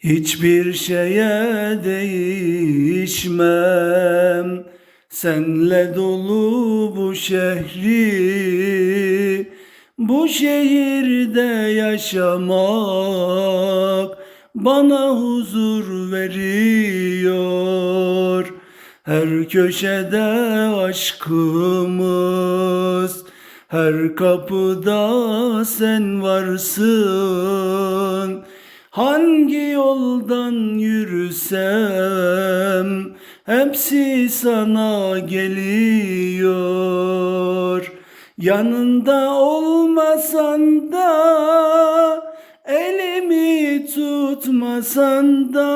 Hiçbir şeye değişmem. Senle dolu bu şehri Bu şehirde yaşamak Bana huzur veriyor. Her köşede aşkımız Her kapıda sen varsın Hangi yoldan yürüsem hepsi sana geliyor. Yanında olmasan da elimi tutmasan da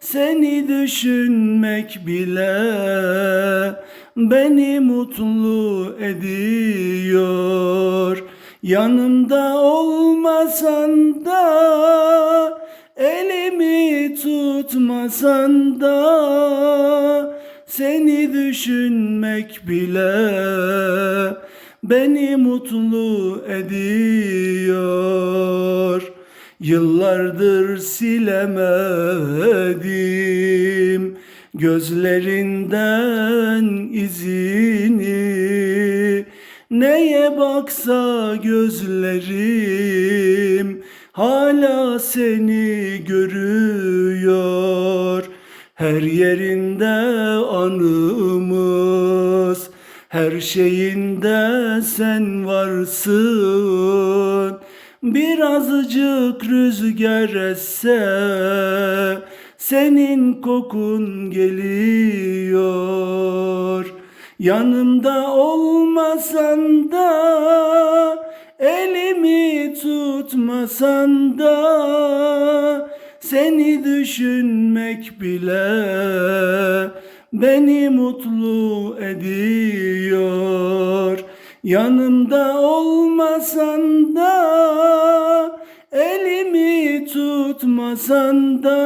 seni düşünmek bile beni mutlu ediyor. Yanımda olmasan da elimi tutmasan da seni düşünmek bile beni mutlu ediyor. Yıllardır silemedim gözlerinden izini Neye baksa gözlerim hala seni görüyor. Her yerinde anımız, her şeyinde sen varsın. Birazcık rüzgar esse senin kokun geliyor. Yanımda olmasan da elimi tutmasan da seni düşünmek bile beni mutlu ediyor. Yanımda olmasan da elimi tutmasan da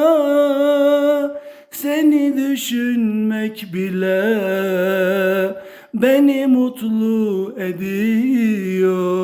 seni düşünmek bile beni mutlu ediyor.